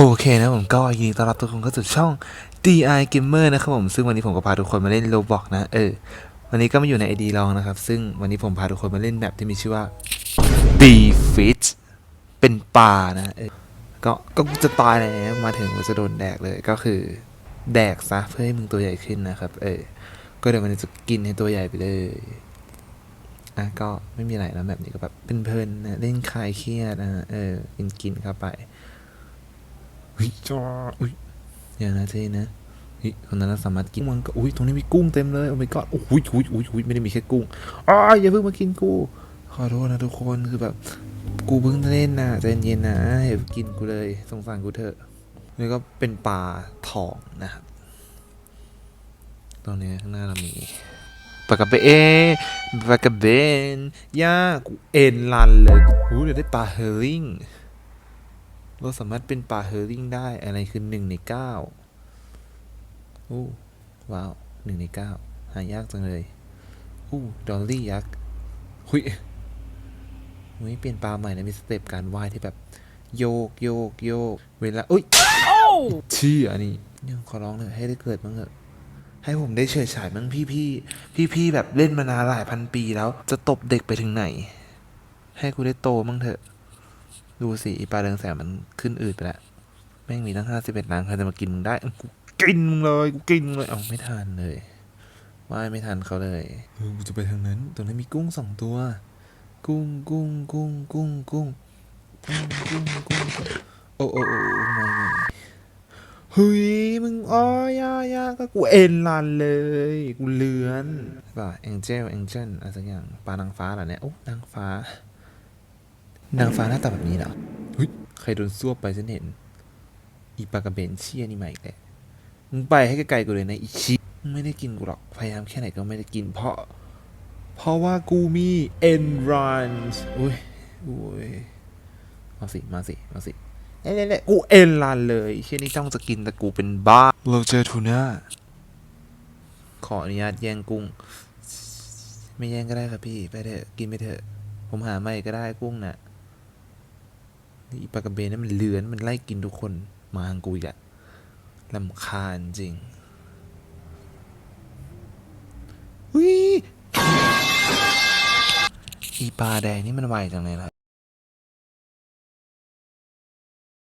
โอเคนะผมก็ยินดีต้อนรับทุกคนเข้าสู่ช่อง DI Gamer นะครับผม ซึ่งวันนี้ผมก็พาทุกคนมาเล่น Roblox นะ เออ วันนี้ก็มาอยู่ใน ID ลองนะครับ ซึ่งวันนี้ผมพาทุกคนมาเล่นแบบที่มีชื่อว่า B Fit เป็นป่านะเออก็ก็จะตายแล้วมาถึงกูจะโดนแดกเลยก็คือแดกซะเพื่อให้มึงตัวใหญ่ขึ้นนะครับ เออ ก็เดี๋ยวมันจะกินให้ตัวใหญ่ไปเลย อะก็ไม่มีอะไรแล้วแบบนี้ก็แบบเป็นเพลินๆนะเล่นคลายเครียดนะเออกินกินเข้าไป เฮ้ยจ้าอุ้ยอย่างนะเจ๊นะเฮ้ยคนนั้นนะสามารถกินมันก็อุ้ยตรงนี้มีกุ้งเต็มเลยโอ้ my god โอ้ยอุ้ยอุ้ยอุ้ยไม่ได้มีแค่กุ้งอ้าวอย่าเพิ่งมากินกูขอโทษนะทุกคนคือแบบกูเพิ่งเล่นนะใจเย็นๆนะอย่ากินกูเลยสงสารกูเถอะนี่ก็เป็นปลาทองนะครับตรงนี้ข้างหน้าเรามีปากกาเบเอปากกาเบนย่ากูเอ็นลันเลยกูเดี๋ยวได้ปลาเฮอร์ริง เราสามารถเป็นปลาเฮอร์ริงได้ อะไรคือหนึ่งในเก้าโอ้ว้าวหนึ่งในเก้าหายากจังเลยอู้ดอลลี่ยักษ์หุยหุยเปลี่ยนปลาใหม่นะมีสเต็ปการว่ายที่แบบ โยกโยกโยกเวลาอุ้ยเชี่ยนี่ยังขอร้องเลยให้ได้เกิดบ้างเถอะให้ผมได้เฉยฉายมั้งพี่พี่พี่พี่ๆแบบเล่นมานานหลายพันปีแล้ว จะตบเด็กไปถึงไหน ให้กูได้โตมั้งเถอะ ดูสิปลาเรืองแสงมันขึ้นอืดไปแล้วแม่งมีตั้งห้าสิบเอ็ดนางใครจะมากินมึงได้กูกินมึงเลยกูกินเลยเอาไม่ทันเลยว่ายไม่ทันเขาเลยกูจะไปทางนั้นตรงนั้นมีกุ้งสองตัว กุ้งกุ้งกุ้งกุ้งกุ้งกุ้งกุ้งกุ้งโอ้โอ้ไม่ม่เฮ้ยมึงอ้อยายาก็กูเอ็นลันเลย กูเลือนป่ะเอ็งเจลเอ็งเจลอะไรสักอย่างปลานางฟ้าเหรอเนี่ยโอ้นางฟ้า นางฟ้าหน้าตาแบบนี้เหรอเฮ้ยใครโดนซวบไปฉันเห็น อีปลากระเบนเชี่ยนี่ใหม่แหละมึงไปให้ไกลๆกูเลยนะอีชิมึงไม่ได้กินกูหรอก พยายามแค่ไหนก็ไม่ได้กิน เพราะ เพราะว่ากูมีเอ็นรันอุ้ยอุ้ยมาสิ มาสิ มาสิเล่เล่กูเอ็นลันเลยเช่นนี้จ้องจะกินแต่กูเป็นบ้า เราเจอทูน่า ขออนุญาตแย่งกุ้ง ไม่แย่งก็ได้ครับพี่ ไปเถอะ กินไปเถอะ ผมหาไม่ก็ได้กุ้งน่ะนี่ อีปากาเบนนั่นมันเลือนมันไล่กินทุกคนมาทางกูอีกอะลำคาญจริงวิอีปลาแดงนี่มันไวจังเลยล่ะ